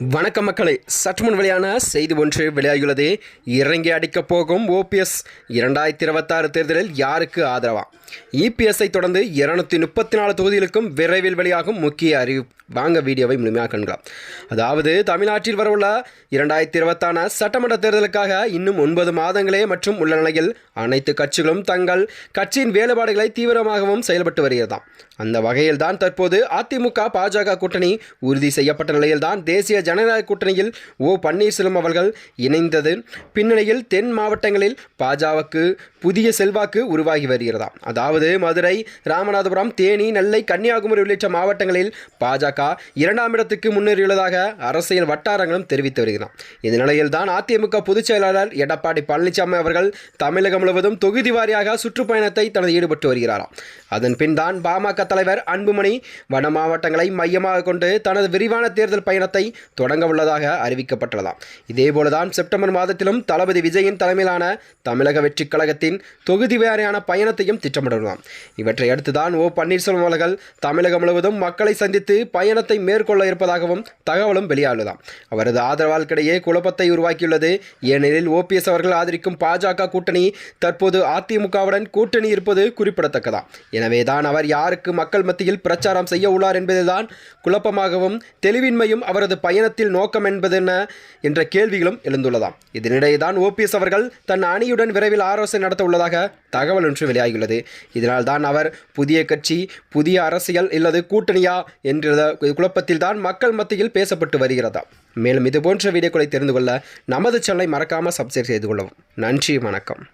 வணக்கம் மக்களை. சற்று முன் வெளியான செய்தி ஒன்று வெளியாகியுள்ளது. இறங்கி அடிக்கப் போகும் ஓபிஎஸ் இரண்டாயிரத்தி இருபத்தாறு தேர்தலில் யாருக்கு ஆதரவா? இபிஎஸ்ஐ தொடர்ந்து இருநூத்தி முப்பத்தி நாலு தொகுதிகளுக்கும் விரைவில் வெளியாகும் முக்கிய அறிவு வாங்க வீடியோவை முழுமையாக கண்கலாம். அதாவது தமிழ்நாட்டில் வரவுள்ள இரண்டாயிரத்தி இருபத்தான சட்டமன்ற தேர்தலுக்காக இன்னும் ஒன்பது மாதங்களே மற்றும் உள்ள நிலையில் அனைத்து கட்சிகளும் தங்கள் கட்சியின் வேலைப்பாடுகளை தீவிரமாகவும் செயல்பட்டு வருகிறதாம். அந்த வகையில்தான் தற்போது அதிமுக பாஜக கூட்டணி உறுதி செய்யப்பட்ட நிலையில்தான் தேசிய ஜனநாயக கூட்டணியில் ஓ பன்னீர்செல்வம் அவர்கள் இணைந்தது. பின்னணியில் தென் மாவட்டங்களில் பாஜகவுக்கு புதிய செல்வாக்கு உருவாகி வருகிறதாம். அதாவது மதுரை ராமநாதபுரம் தேனி நெல்லை கன்னியாகுமரி உள்ளிட்ட மாவட்டங்களில் பாஜக இரண்டாம் இடத்துக்கு முன்னேறியுள்ளதாக அரசியல் வட்டாரங்களும் தெரிவித்து வருகிறார் இந்த நிலையில் தான் அதிமுக பொதுச் செயலாளர் எடப்பாடி பழனிசாமி அவர்கள் தமிழகம் முழுவதும் தொகுதி வாரியாக சுற்றுப்பயணத்தை தனது ஈடுபட்டு வருகிறாராம் அதன் பின் தான் பாமக தலைவர் அன்புமணி வட மாவட்டங்களை மையமாக கொண்டு தனது விரிவான தேர்தல் பயணத்தை தொடங்க உள்ளதாக அறிவிக்கப்பட்டுள்ளதாம் இதேபோலதான் செப்டம்பர் மாதத்திலும் தளபதி விஜயின் தலைமையிலான தமிழக வெற்றிக் கழகத்தின் தொகுதி வாரியான பயணத்தையும் திட்டமிடலாம் இவற்றை அடுத்துதான் ஓ பன்னீர்செல்வம் அவர்கள் தமிழகம் முழுவதும் மக்களை சந்தித்து பயணத்தை மேற்கொள்ள இருப்பதாகவும் தகவலும் வெளியாகுதாம் அவரது ஆதரவாளர்களிடையே குழப்பத்தை உருவாக்கியுள்ளது. ஏனெனில் ஓபிஎஸ் அவர்கள் ஆதரிக்கும் பாஜக கூட்டணி தற்போது அதிமுகவுடன் கூட்டணி இருப்பது குறிப்பிடத்தக்கதா எனவேதான் அவர் யாருக்கு மக்கள் மத்தியில் பிரச்சாரம் செய்ய உள்ளார் என்பதுதான் குழப்பமாகவும் தெளிவின்மையும் அவரது பயணத்தில் நோக்கம் என்பது என்ன என்ற கேள்விகளும் எழுந்துள்ளதாம். இதனிடையே தான் ஓபிஎஸ் அவர்கள் தன் அணியுடன் விரைவில் ஆலோசனை நடத்த உள்ளதாக தகவல் ஒன்று வெளியாகியுள்ளது. இதனால்தான் அவர் புதிய கட்சி புதிய அரசியல் இல்லது கூட்டணியா என்ற குழப்பத்தில் தான் மக்கள் மத்தியில் பேசப்பட்டு வருகிறதா. மேலும் இது போன்ற வீடியோக்களை தெரிந்து கொள்ள நமது சேனலை மறக்காமல் சப்ஸ்கிரைப் செய்து கொள்ளவும். நன்றி வணக்கம்.